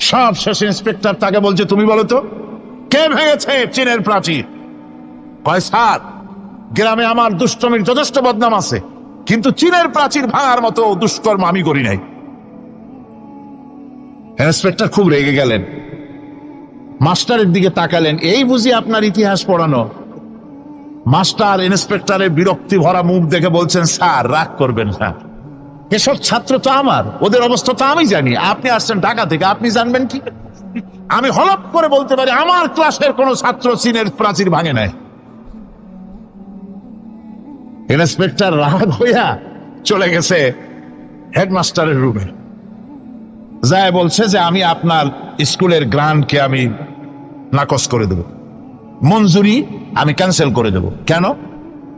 সব শেষ ইন্সপেক্টর তাকে বলছে, তুমি বলো তো, কে ভেঙেছে চীনের প্রাচীর কয়, স্যার, গ্রামে আমার দুষ্টমির যথেষ্ট বদনাম আছে, কিন্তু চীনের প্রাচীর ভাঙার মতো দুষ্কর্ম আমি করি নাই। ইন্সপেক্টর খুব রেগে গেলেন। মাস্টারের দিকে তাকালেন, এই বুঝি আপনার ইতিহাস পড়ানো? মাস্টার ইন্সপেক্টরের বিরক্তি ভরা মুখ দেখে বলছেন, স্যার, রাগ করবেন না। এসব ছাত্র তো আমার, ওদের অবস্থা তো আমি জানি। আপনি আসছেন ঢাকা থেকে, আপনি জানবেন কি? আমি হলপ করে বলতে পারি, আমার ক্লাসের কোন ছাত্র চীনের প্রাচীর ভাঙে নাই। ইন্সপেক্টর রাগ হইয়া চলে গেছে হেডমাস্টারের রুমে। যায় বলছে যে, আমি আপনার স্কুলের গ্রান্টকে আমি নাকচ করে দেব। মঞ্জুরি আমি ক্যান্সেল করে দেব। কেন?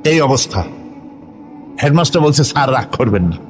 এই অবস্থা। হেডমাস্টার বলছে, স্যার, রাগ করবেন না।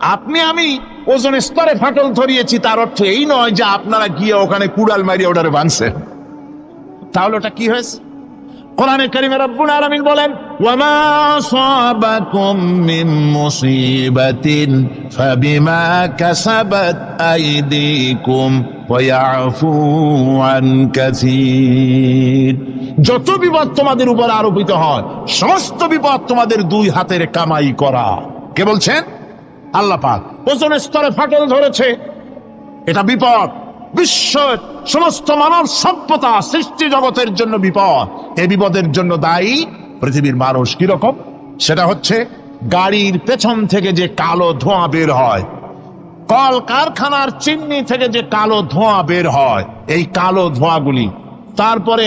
আপনি, আমি ওজন স্তরে ফাটল ধরিয়েছি, তার অর্থ এই নয় যে আপনারা গিয়ে ওখানে কুড়াল মারিয়ে ওটারে ভাঙছেন তাহলে ওটা কি হয়েছে? কোরআনে যত বিপদ তোমাদের উপর আরোপিত হয়, সমস্ত বিপদ তোমাদের দুই হাতের কামাই করা। কে বলছেন? আল্লাহ পাক ওজনের স্তরে ফাটল ধরেছে। এটা বিপদ। বিশ্ব সমস্ত মানব সভ্যতা সৃষ্টি জগতের জন্য বিপদ। এই বিপদের জন্য দায়ী পৃথিবীর মানুষ কীরকম সেটা হচ্ছে গাড়ির পেছন থেকে যে কালো ধোঁয়া বের হয় কল কারখানার চিমনি থেকে যে কালো ধোঁয়া বের হয়, এই কালো ধোঁয়াগুলি, তারপরে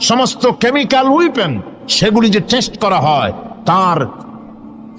সমস্ত কেমিক্যাল উইপেন সেগুলি যে টেস্ট করা হয়, তার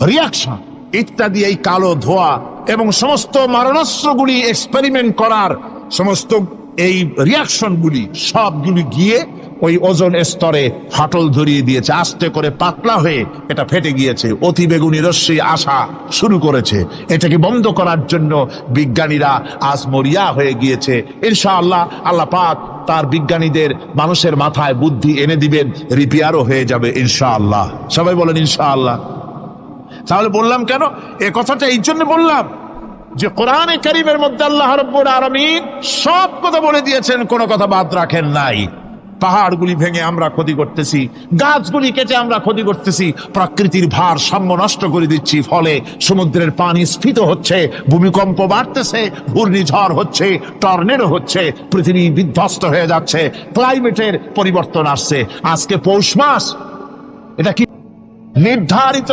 রিয়াকশন ইত্যাদি এই কালো ধোয়া এবং সমস্ত মারণাস্ত্রগুলি এক্সপেরিমেন্ট করার সমস্ত এই রিয়াকশনগুলি সবগুলি গিয়ে ওই ওজন স্তরে ফাটল ধরিয়ে দিয়েছে, আস্তে করে পাতলা হয়ে এটা ফেটে গিয়েছে। অতি বেগুনি রশ্মি আসা শুরু করেছে। এটাকে বন্ধ করার জন্য বিজ্ঞানীরা আজ মরিয়া হয়ে গিয়েছে। ইনশাআল্লাহ আল্লাহ আল্লাহ পাক তার বিজ্ঞানীদের মানুষের মাথায় বুদ্ধি এনে দিবেন রিপেয়ারও হয়ে যাবে ইনশাআল্লাহ। সবাই বলেন ইনশাআল্লাহ। তাহলে বললাম কেন? এ কথাটা এই জন্য বললাম যে কোরআনে কারিমের মধ্যে আল্লাহ রব্বুল আলামিন সব কথা বলে দিয়েছেন, কোনো কথা বাদ রাখেন নাই। পাহাড়গুলি ভেঙে আমরা ক্ষতি করতেছি, গাছগুলি কেটে আমরা ক্ষতি করতেছি, প্রকৃতির ভার সাম্য নষ্ট করে দিচ্ছি, ফলে সমুদ্রের পানি স্ফীত হচ্ছে, ভূমিকম্প বাড়তেছে, ঘূর্ণিঝড় হচ্ছে, টর্নেডো হচ্ছে, পৃথিবী বিধ্বস্ত হয়ে যাচ্ছে, ক্লাইমেটের পরিবর্তন আসছে। আজকে পৌষ মাস, এটা কি নির্ধারিত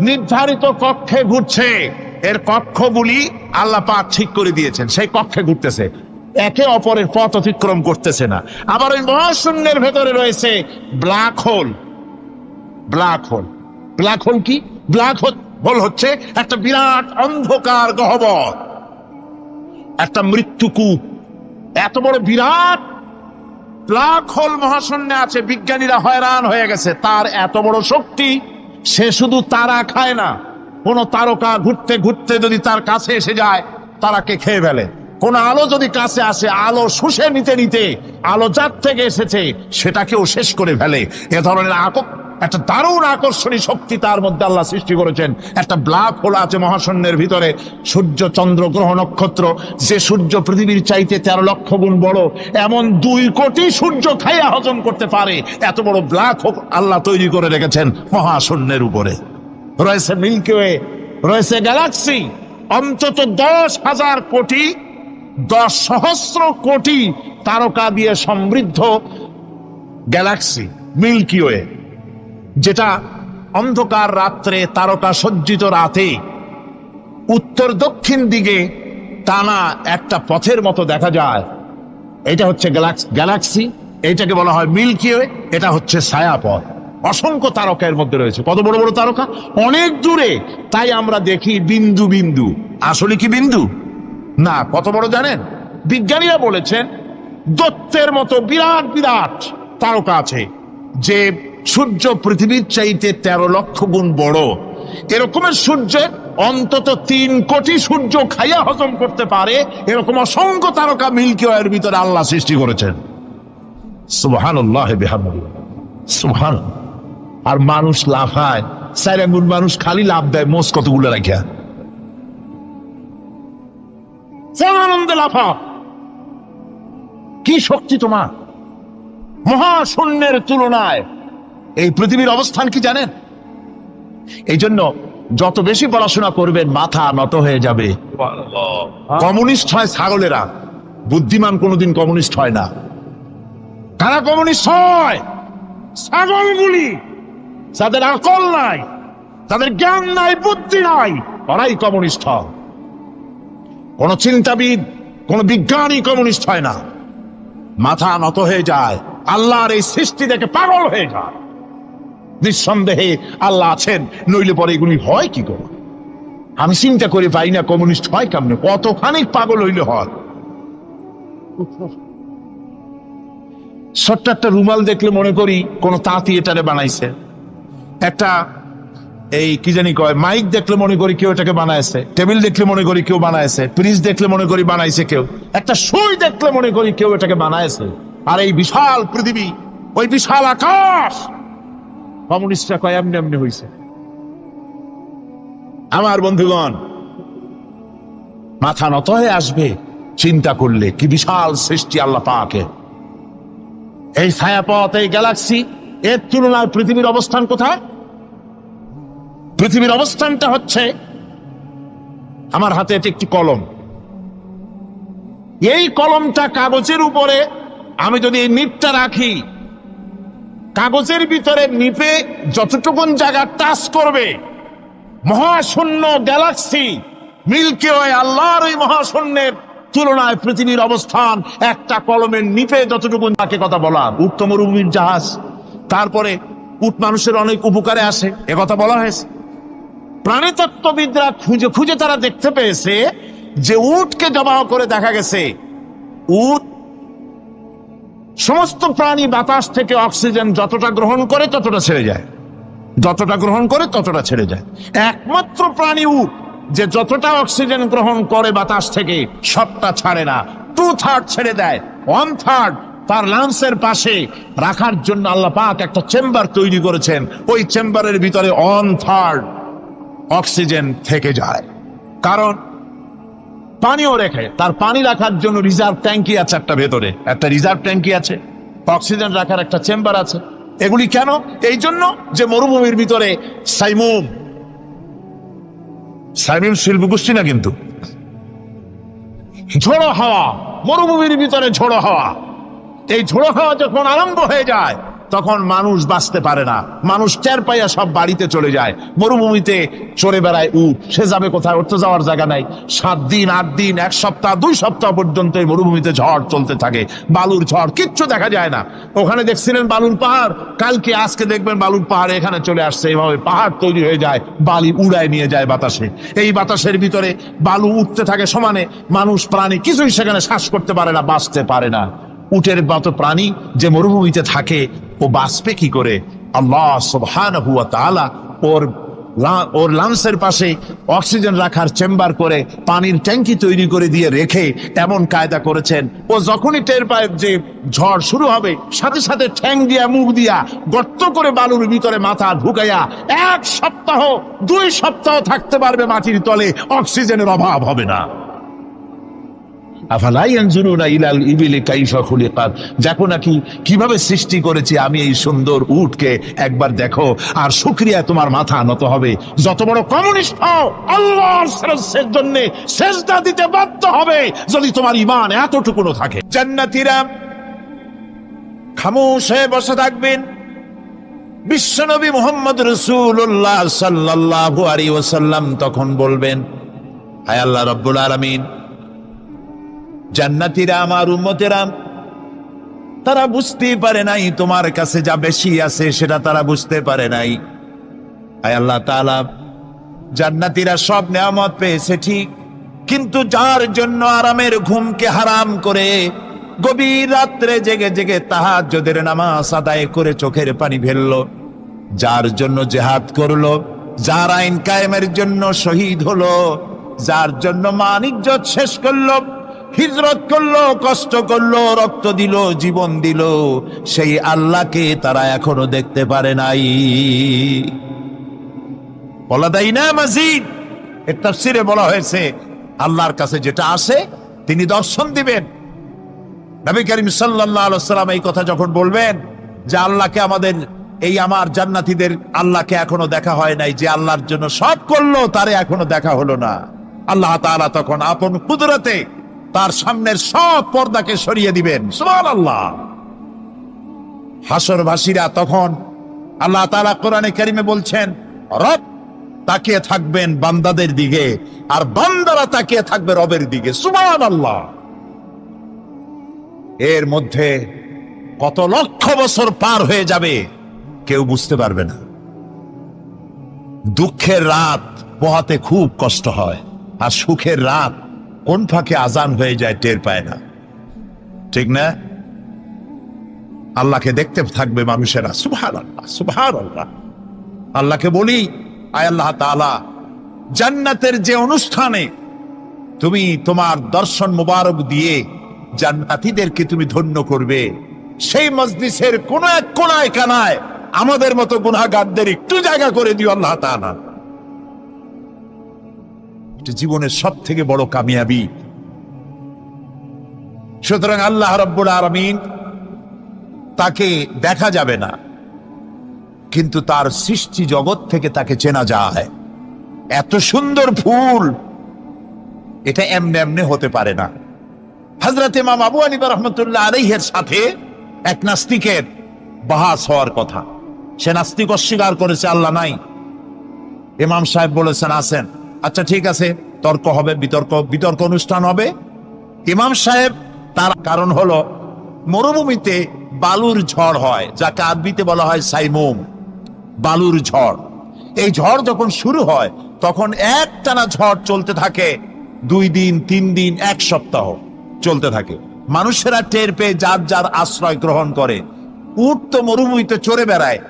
নির্ধারিত কক্ষে ঘুরছে। এর কক্ষগুলি আল্লাহ পাক ঠিক করে দিয়েছেন। সেই কক্ষে ঘুরতেছে। একে অপরের পথ অতিক্রম করতেছে না। আবার ওই মহাশূন্যের ভেতরে রয়েছে black hole. Black hole. Black hole কি? ব্ল্যাক হোল হচ্ছে একটা বিরাট অন্ধকার গহ্বর। একটা মৃত্যুকূপ এত বড় বিরাট ব্ল্যাক হোল মহাশূন্যে আছে। বিজ্ঞানীরা হয়রান হয়ে গেছে। তার এত বড় শক্তি সে শুধু তারা খায় না। কোন তারকা ঘুরতে ঘুরতে যদি তার কাছে এসে যায় তারাকে খেয়ে ফেলে? কোন আলো যদি কাছে আসে, আলো শুষে নিতে নিতে, আলো যার থেকে এসেছে, সেটাকেও শেষ করে ফেলে। এ ধরনের আকক একটা দারুণ আকর্ষণী শক্তি তার মধ্যে আল্লাহ সৃষ্টি করেছেন। একটা ব্ল্যাক হোল আছে মহাশূন্যের ভিতরে। সূর্য, চন্দ্র, গ্রহ, নক্ষত্র, যে সূর্য পৃথিবীর চাইতে তেরো লক্ষ গুণ বড়, এমন দুই কোটি সূর্য খাইয়া হজম করতে পারে। এত বড় ব্ল্যাক হোল আল্লাহ তৈরি করে রেখেছেন মহাশূন্যের উপরে। রয়েছে মিল্কি ওয়ে, রয়েছে গ্যালাক্সি, অন্তত দশ হাজার কোটি, দশ সহস্র কোটি তারকা দিয়ে সমৃদ্ধ গ্যালাক্সি, মিল্কি ওয়ে। যেটা অন্ধকার রাত্রে তারকা সজ্জিত রাতে উত্তর দক্ষিণ দিকে টানা একটা পথের মতো দেখা যায়। এটা হচ্ছে গ্যালাক্সি এইটাকে বলা হয় মিল্কি ওয়ে, এটা হচ্ছে ছায়াপথ। অসংখ্য তারকা এর মধ্যে রয়েছে। কত বড় বড় তারকা? অনেক দূরে। তাই আমরা দেখি বিন্দু বিন্দু। আসলে কি বিন্দু? না, কত বড় জানেন? বিজ্ঞানীরা বলেছেন, দত্তের মতো বিরাট বিরাট তারকা আছে, যে সূর্য পৃথিবীর চাইতে তেরো লক্ষ গুণ বড়। এরকমের সূর্যের অন্তত তিন কোটি সূর্য খাইয়া হজম করতে পারে, এরকম অসংখ্য তারকা মিল্কি ওয়ের ভিতরে আল্লাহ সৃষ্টি করেছেন। বিহামদিহি আর মানুষ লাফায় চার আঙ্গুল মানুষ খালি লাভ দেয়, মোষ কতগুলো রাখিয়া। আনন্দে লাফা কি শক্তি তোমার? মহাশূন্যের তুলনায় এই পৃথিবীর অবস্থান কি জানেন? এই জন্য যত বেশি পড়াশোনা করবেন মাথা নত হয়ে যাবে। কমিউনিস্ট হয় ছাগলেরা। বুদ্ধিমান কোনোদিন কমিউনিস্ট হয় না। কারা কমিউনিস্ট হয়? ছাগলগুলি যাদের আকল নাই তাদের জ্ঞান নাই বুদ্ধি নাই ওরাই কমিউনিস্ট হয়। কোন চিন্তাবিদ কোন বিজ্ঞানী কমিউনিস্ট হয় না। মাথা নত হয়ে যায়। আল্লাহর এই সৃষ্টি দেখে পাগল হয়ে যায়। নিঃসন্দেহে আল্লাহ আছেন, নইলে পরে এগুলি হয় কি করে আমি চিন্তা করে পাই না, কমিউনিস্ট হয় কেমনে? কতখানি পাগল হইলে হয়? ছোট্ট একটা রুমাল দেখলে মনে করি কোন তাঁতি এটারে বানাইছে। একটা এই কি জানি কয়, মাইক দেখলে মনে করি কেউ এটাকে বানাইছে। টেবিল দেখলে মনে করি কেউ বানাইছে। ফ্রিজ দেখলে মনে করি বানাইছে কেউ। একটা সুই দেখলে মনে করি কেউ এটাকে বানাইছে। আর এই বিশাল পৃথিবী, ওই বিশাল আকাশ! কমিউনিস্টরা কয় এমনি এমনি হয়েছে আমার বন্ধুগণ, মাথা নত হয়ে আসবে, চিন্তা করলে কি বিশাল সৃষ্টি আল্লাহ পাকে। এই ছায়াপথ, এই গ্যালাক্সি, এর তুলনায় পৃথিবীর অবস্থান কোথায়? পৃথিবীর অবস্থানটা হচ্ছে, আমার হাতে এটি একটি কলম। এই কলমটা কাগজের উপরে আমি যদি এই নিপটা রাখি কাগজের ভিতরে নিপে যতটুকুন জায়গা টাচ করবে, মহাশূন্য গ্যালাক্সি মিল্কি ওয়ে আল্লাহর ওই মহাশূন্যের তুলনায় পৃথিবীর অবস্থান একটা কলমের নিপে যতটুকু তাকে কথা বলা। উত্তম রুমির জাহাজ, তারপরে উট মানুষের অনেক উপকারে আসে কথা বলা হয়েছে। প্রাণীতত্ত্ববিদরা খুঁজে খুঁজে তারা দেখতে পেয়েছে যে উটকে জবাহ করে দেখা গেছে, উট সমস্ত প্রাণী বাতাস থেকে অক্সিজেন যতটা গ্রহণ করে ততটা ছেড়ে যায়। যতটা গ্রহণ করে ততটা ছেড়ে যায়। একমাত্র প্রাণী উট যে যতটা অক্সিজেন গ্রহণ করে বাতাস থেকে সবটা ছাড়ে না। টু থার্ড ছেড়ে দেয়। ওয়ান থার্ড তার লাংসের পাশে রাখার জন্য আল্লাহ পাক একটা চেম্বার তৈরি করেছেন। ওই চেম্বারের ভিতরে ওয়ান থার্ড অক্সিজেন থেকে যায়। কারণ পানিও রেখে, তার পানি রাখার জন্য রিজার্ভ ট্যাঙ্কি আছে একটা ভেতরে। একটা রিজার্ভ ট্যাঙ্কি আছে অক্সিজেন রাখার একটা চেম্বার আছে। এগুলি কেন? এই জন্য যে মরুভূমির ভিতরে সাইমুম, সাইমিম শিল্প গোষ্ঠী না কিন্তু? ঝোড়ো হাওয়া, মরুভূমির ভিতরে ঝোড়ো হাওয়া। এই ঝোড়ো হাওয়া যখন আরম্ভ হয়ে যায় তখন মানুষ বাঁচতে পারে না। মানুষ টের পাইয়া সব বাড়িতে চলে যায়। মরুভূমিতে চড়ে বেড়ায় উঠ সে যাবে কোথায়? উঠতে যাওয়ার জায়গা নাই। সাত দিন, আট দিন, এক সপ্তাহ, দুই সপ্তাহ পর্যন্ত এই মরুভূমিতে ঝড় চলতে থাকে। বালুর ঝড়। কিচ্ছু দেখা যায় না। ওখানে দেখছিলেন বালুর পাহাড়। কালকে, আজকে দেখবেন বালুর পাহাড় এখানে চলে আসছে। এইভাবে পাহাড় তৈরি হয়ে যায়। বালি উড়ায় নিয়ে যায় বাতাসে। এই বাতাসের ভিতরে বালু উঠতে থাকে সমানে। মানুষ, প্রাণী কিছুই সেখানে শ্বাস করতে পারে না, বাঁচতে পারে না। উটের মতো প্রাণী যে মরুভূমিতে থাকে, ও বাঁচবে কি করে? আল্লাহ সুবহানাহু ওয়া তাআলা ওর ওর লাংসের পাশে অক্সিজেন রাখার চেম্বার করে পানির ট্যাঙ্কি তৈরি করে দিয়ে রেখে এমন কায়দা করেছেন। ও যখনই টের পায় যে ঝড় শুরু হবে, সাথে সাথে ঠ্যাং দিয়া, মুখ দিয়া, গর্ত করে বালুর ভিতরে মাথা ঢুকাইয়া এক সপ্তাহ, দুই সপ্তাহ থাকতে পারবে মাটির তলে, অক্সিজেনের অভাব হবে না। দেখো নাকি, কীভাবে সৃষ্টি করেছি আমি এই সুন্দর উটকে? একবার দেখো, আর শুকরিয়া তোমার মাথা নত হবে। যত বড় কমিউনিস্ট হও জন্য দিতে বাধ্য হবে, যদি তোমার ইমান এতটুকুনো থাকে। জান্নাতীরা খামোশ হয়ে বসে থাকবেন। বিশ্বনবী মোহাম্মদ রসুল্লাহ সাল্লাল্লাহু আলাইহি ওয়াসাল্লাম তখন বলবেন, হায় আল্লাহ রব্বুল আলামিন জান্নাতীরা আমার উম্মতেরা, তারা বুঝতেই পারে নাই তোমার কাছে যা বেশি আছে সেটা তারা বুঝতে পারে নাই। আয় আল্লাহ তাআলা, জান্নাতীরা সব নেয়ামত পেয়েছে ঠিক, কিন্তু যার জন্য আরামের ঘুমকে হারাম করে গভীর রাত্রে জেগে জেগে তাহাজ্জুদের নামাজ আদায় করে চোখের পানি ফেলল, যার জন্য জেহাদ করল, যার আইন কায়েমের জন্য শহীদ হলো, যার জন্য মানিজ্য শেষ করল হিজরত করল, কষ্ট করল, রক্ত দিল, জীবন দিল। সেই আল্লাহকে তারা এখনও দেখতে পারে নাই। বলা দেয় না মাজিদ, এর তাফসিরে বলা হয়েছে, আল্লাহর কাছে যেটা আসে, তিনি দর্শন দিবেন। নবী করিম সাল্লাম এই কথা যখন বলবেন যে আল্লাহকে আমাদের, এই আমার জান্নাতীদের আল্লাহকে এখনও দেখা হয় নাই, যে আল্লাহর জন্য সব করল, তারে এখনও দেখা হলো না। আল্লাহ তাআলা তখন আপন কুদরতে তার সামনের সব পর্দাকে সরিয়ে দিবেন। সুবহানাল্লাহ। হাসরবাসীরা তখন আল্লাহ তালা কোরআনে কারিমে বলছেন, রব তাকিয়ে থাকবেন বান্দাদের দিকে আর বান্দারা তাকিয়ে থাকবে রবের দিকে। সুবহানাল্লাহ। এর মধ্যে কত লক্ষ বছর পার হয়ে যাবে, কেউ বুঝতে পারবে না। দুঃখের রাত পোহাতে খুব কষ্ট হয়, আর সুখের রাত কোন ফাঁকে আজান হয়ে যায় টের পায় না। ঠিক না? আল্লাহকে দেখতে থাকবে মানুষেরা। সুভার আল্লাহ সুভার আল্লাহ আল্লাহকে বলি, আয় আল্লাহ তাআলা, জান্নাতের যে অনুষ্ঠানে তুমি তোমার দর্শন মুবারক দিয়ে জান্নাতিদেরকে তুমি ধন্য করবে, সেই মজলিসের কোন এক কোনায় কানায় আমাদের মতো গুনাহগারদের একটু জায়গা করে দিও আল্লাহ এটা জীবনের সব থেকে বড় কামিয়াবি। সুতরাং আল্লাহ রব্বুল আলামিন তাকে দেখা যাবে না, কিন্তু তার সৃষ্টি জগৎ থেকে তাকে চেনা যায়। এত সুন্দর ফুল, এটা এমনি এমনি হতে পারে না। হজরত ইমাম আবু আনিবা রহমতুল্লাহ আলাইহের সাথে এক নাস্তিকের বাহাস হওয়ার কথা। সে নাস্তিক অস্বীকার করেছে, আল্লাহ নাই। ইমাম সাহেব বলেছেন, আসেন। আচ্ছা ঠিক আছে, তর্ক হবে, বিতর্ক বিতর্ক অনুষ্ঠান হবে। ইমাম সাহেব, তার কারণ হলো, মরুভূমিতে বালুর ঝড় হয়, যাকে আরবিতে বলা হয় সাইমুম, বালুর ঝড়। এই ঝড় যখন শুরু হয়, তখন একটানা ঝড় চলতে থাকে, দুই দিন, তিন দিন, এক সপ্তাহ চলতে থাকে। মানুষেরা টের পেয়ে যার যার আশ্রয় গ্রহণ করে। উট তো মরুভূমিতে চড়ে বেড়ায়,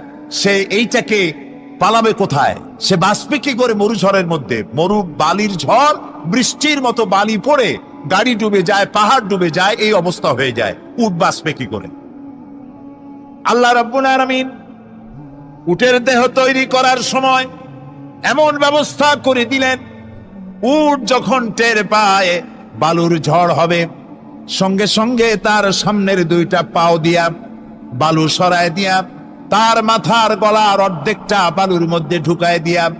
সে এইটাকে পালাবে কোথায়? সে বাঁচবে কি করে মরু ঝড়ের মধ্যে। মরু বালির ঝড়, বৃষ্টির মতো বালি পড়ে গাড়ি ডুবে যায়, পাহাড় ডুবে যায়, এই অবস্থা হয়ে যায়। উট বাঁচবে কি করে? আল্লাহ রাব্বুল আলামিন উটের দেহ তৈরি করার সময় এমন ব্যবস্থা করে দিলেন, উট যখন টের পায় বালুর ঝড় হবে, সঙ্গে সঙ্গে তার সামনের দুইটা পাও দিয়া বালু সরায় দিয়া তার মাথার গলার অর্ধেকটা বালুর মধ্যে ঢুকায় দিয়া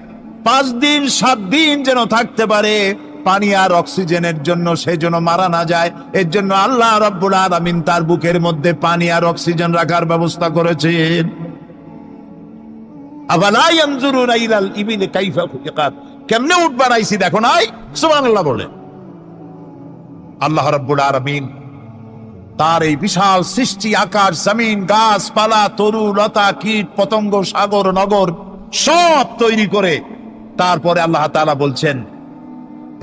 পাঁচ দিন, সাত দিন যেন থাকতে পারে, পানি আর অক্সিজেনের জন্য সে যেন মারা না যায়, এর জন্য আল্লাহ রব্বুল আলামিন তার বুকের মধ্যে পানি আর অক্সিজেন রাখার ব্যবস্থা করেছেন। কেমনে উট বানাইছি দেখো নাই? বলে। আল্লাহ রাব্বুল আলামিন তার এই বিশাল সৃষ্টি আকাশ জমিন, গাছপালা, তরু, লতা, কীট, পতঙ্গ, সাগর, নগর, সব তৈরি করে তারপরে আল্লাহ তালা বলছেন,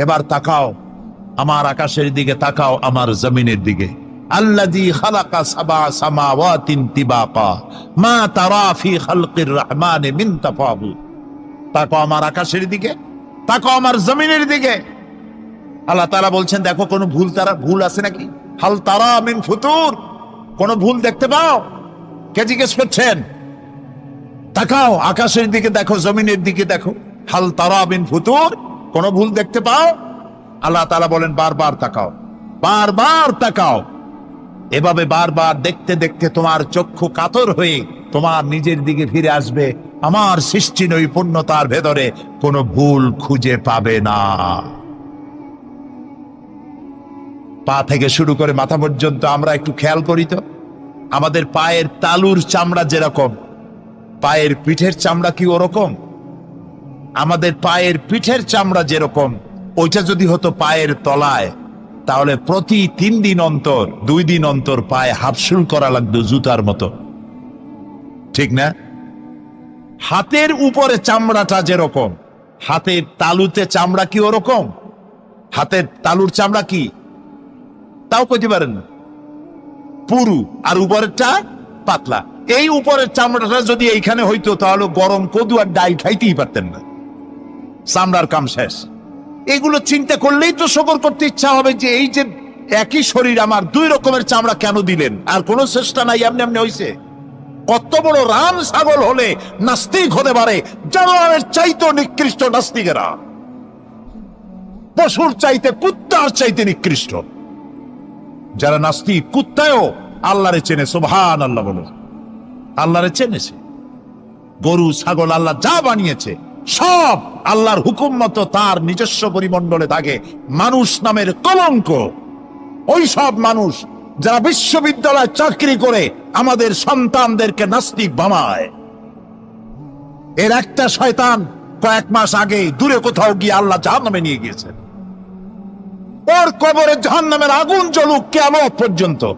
এবার তাকাও, আমার আকাশের দিকে তাকাও, আমার জমিনের দিকে। খালাকা সাবা মা আমার আকাশের দিকে, তাকাও আমার জমিনের দিকে। আল্লাহ তাআলা বলছেন, দেখো কোনো ভুল তারা, ভুল আছে নাকি? হাল তারা মিন ফুতুর। কোনো ভুল দেখতে পাও? কে জিজ্ঞেস করছেন? তাকাও, আকাশের দিকে দেখো, জমিনের দিকে দেখো। হাল তারা মিন ফুতুর। কোনো ভুল দেখতে পাও? আল্লাহ তাআলা বলেন, বারবার তাকাও। বারবার তাকাও। এভাবে বারবার দেখতে দেখতে তোমার চক্ষু কাতর হয়ে তোমার নিজের দিকে ফিরে আসবে। আমার সৃষ্টি নৈপুণ্যতার ভেতরে কোনো ভুল খুঁজে পাবে না। পা থেকে শুরু করে মাথা পর্যন্ত আমরা একটু খেয়াল করি তো। আমাদের পায়ের তালুর চামড়া যেরকম, পায়ের পিঠের চামড়া কি ওরকম? আমাদের পায়ের পিঠের চামড়া যেরকম, ওইটা যদি হতো পায়ের তলায়, তাহলে প্রতি তিন দিন অন্তর, দুই দিন অন্তর পায়ে হাফসুল করা লাগতো জুতার মতো। ঠিক না? হাতের উপরে চামড়াটা যেরকম, হাতের তালুতে চামড়া কি ওরকম? হাতের তালুর চামড়া কি? তাও কইতে পারেন না। পুরু আর উপরেরটা পাতলা। এই উপরের চামড়াটা যদি এইখানে হইতো, তাহলে গরম কদু আর ডাল খাইতেই পারতেন না। চামড়ার কাম শেষ। এগুলো চিন্তা করলেই তো শকর করতে ইচ্ছা হবে যে এই যে একই শরীর আমার দুই রকমের চামড়া কেন দিলেন? আর কোনো চেষ্টা নাই, এমনি এমনি হইছে। কত বড় রাম ছাগল হলে নাস্তিক হতে পারে, জানোয়ারের চাইতে নিকৃষ্ট নাস্তিকেরা। পশুর চাইতে কুত্তার চাইতে নিকৃষ্ট। যারা নাস্তিক, কুত্তায়ও আল্লাহরে চেনে সুবহান আল্লাহ বলো। আল্লাহরে চেনেছে। গরু, ছাগল আল্লাহ যা বানিয়েছে, সব আল্লাহর হুকুম মতো তার নিজস্ব পরিমণ্ডলে থাকে। মানুষ নামের কলঙ্ক। ওই সব মানুষ যারা বিশ্ববিদ্যালয় চাকরি করে আমাদের সন্তানদেরকে নাস্তিক বামায় এর একটা শয়তান কয়েক মাস আগে দূরে কোথাও গিয়ে আল্লাহ জাহান্নামে নিয়ে গিয়েছেন। ওর কবরে জাহান্নামের আগুন জ্বলুক কেমন পর্যন্ত।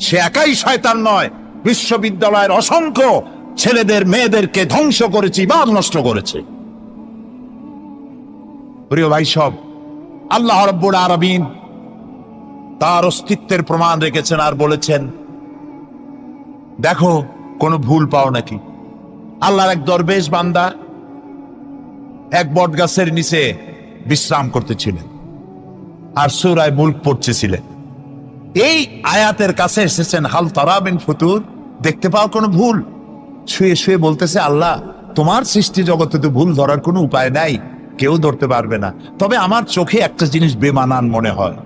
সে একাই শয়তান নয়, বিশ্ববিদ্যালয়ের অসংখ্য ছেলেদের, মেয়েদেরকে ধ্বংস করেছি বা নষ্ট করেছে। প্রিয় ভাই সব, আল্লাহ রব্বুল আরবিন তার অস্তিত্বের প্রমাণ রেখেছেন আর বলেছেন, দেখো, কোনো ভুল পাও নাকি? আল্লাহর এক দরবেশ বান্দা এক বট গাছের নিচে বিশ্রাম করতেছিলেন। আর সুরায় মুল্ক পড়তেছিলেন। এই আয়াতের কাছে এসেছেন, হাল তারাবিন ফুতুর, দেখতে পাও কোনো ভুল? শুয়ে শুয়ে বলতেছে, আল্লাহ, তোমার সৃষ্টি জগতে তো ভুল ধরার কোনো উপায় নাই, কেউ ধরতে পারবে না। তবে আমার চোখে একটা জিনিস বেমানান মনে হয়।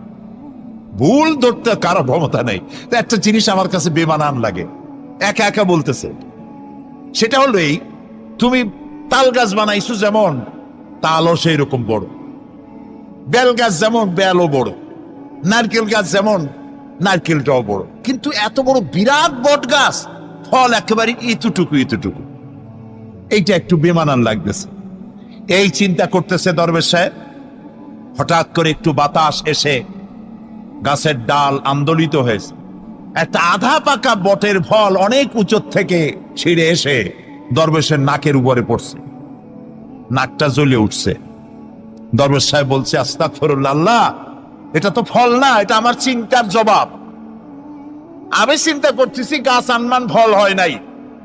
ভুল ধরতে কারও ক্ষমতা নেই একটা জিনিস আমার কাছে বেমানান লাগে। একা একা বলতেছে। সেটা হলো এই, তুমি তাল গাছ বানাইছো যেমন, তালও সেই রকম বড়। বেল গাছ যেমন বেলও বড়, নারকেল গাছ যেমন নারকেলটাও বড়। কিন্তু এত বড় বিরাট বট গাছ, ফল একেবারে ইতুটুকু ইতুটুকু। এইটা একটু বেমানান লাগতেছে। এই চিন্তা করতেছে দরবেশ সাহেব। হঠাৎ করে একটু বাতাস এসে গাছের ডাল আন্দোলিত হয়েছে। একটা আধা পাকা বটের ফল অনেক উঁচুর থেকে ছিঁড়ে এসে দরবেশের নাকের উপরে পড়ছে। নাকটা জ্বলে উঠছে। দরবেশ সাহেব বলছে আস্তাক আল্লাহ এটা তো ফল না, এটা আমার চিন্তার জবাব। আমি চিন্তা করতেছি, গাছ আনমান ফল হয় নাই।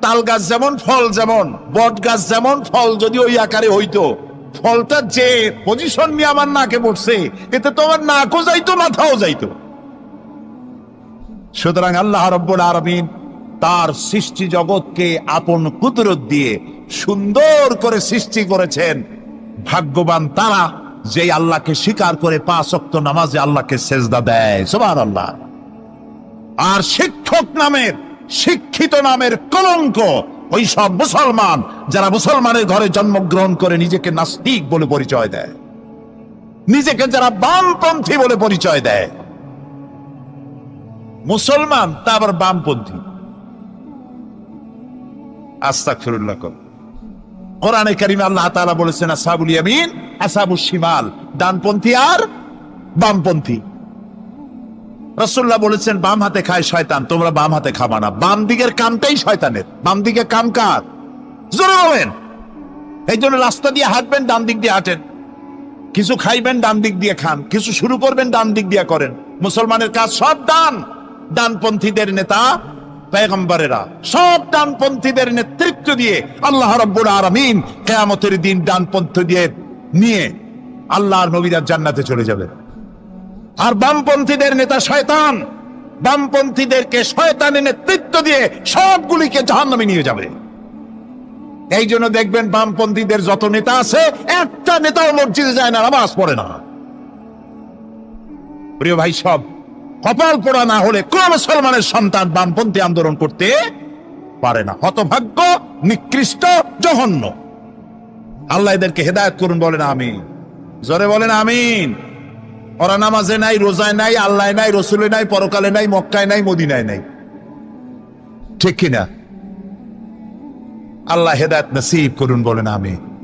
তাল গাছ যেমন ফল যেমন, বট গাছ যেমন ফল, যদি ওই আকারে হইতো। ফলটা যে পজিশন নিয়ে আমার নাকে পড়ছে এতে তো আমার নাকও যাইতো, মাথাও যাইতো। সুতরাং আল্লাহ রব্বুল আরবিন তার সৃষ্টি জগৎকে আপন কুদরত দিয়ে সুন্দর করে সৃষ্টি করেছেন। ভাগ্যবান তারা যে আল্লাহকে স্বীকার করে পাঁচ নামাজে আল্লাহকে সেজদা দেয়। সোবার আল্লাহ আর শিক্ষক নামের, শিক্ষিত নামের কলঙ্ক ওই সব মুসলমান যারা মুসলমানের ঘরে জন্মগ্রহণ করে নিজেকে নাস্তিক বলে পরিচয় দেয়। নিজেকে যারা বামপন্থী বলে পরিচয় দেয়। মুসলমান তা আবার বামপন্থী। আস্তাক ফিরুল্লাহ কোরআনে কারিমে আল্লাহ তাআলা বলেছেন, আসাবুল ইয়ামিন আসাবুল শিমাল। ডানপন্থী আর বামপন্থী। বলেছেন, বাম হাতে খায় শয়তান, তোমরা বাম হাতে খাবা না। বাম দিকের কামটাই শয়তানের। বাম দিকে কাম কার? জোরে এই জন্য রাস্তা দিয়ে হাঁটবেন, ডান দিক দিয়ে হাঁটেন। কিছু খাইবেন, ডান দিক দিয়ে খান। কিছু শুরু করবেন, ডান দিক দিয়ে করেন। মুসলমানের কাজ সব ডান। ডানপন্থীদের নেতা পেগম্বরেরা সব ডানপন্থীদের নেতৃত্ব দিয়ে আল্লাহ রব্বুল আরামিন কেয়ামতের দিন ডানপন্থী দিয়ে নিয়ে আল্লাহর নবীরা জান্নাতে চলে যাবে আর বামপন্থীদের নেতা শয়তান, বামপন্থীদেরকে শয়তানের নেতৃত্ব দিয়ে সবগুলিকে জাহান্নামে নিয়ে যাবে। এই জন্য দেখবেন বামপন্থীদের যত নেতা আছে, একটা নেতাও মসজিদে যায় না, নামাজ পড়ে না। প্রিয় ভাই, সব কপাল পোড়া না হলে কোন মুসলমানের সন্তান বামপন্থী আন্দোলন করতে পারে না। হতভাগ্য, নিকৃষ্ট, জঘন্য। আল্লাহ এদেরকে হেদায়ত করুন, বলেন আমি জোরে বলেন আমিন। ওরা নামাজে নাই, রোজায় নাই আল্লাহ নাই, রসুলে নাই, পরকালে নাই, মক্কায় নাই, মদিনায় নাই। ঠিক কিনা? আল্লাহ হেদায়ত নসিব করুন, বলেন আমিন।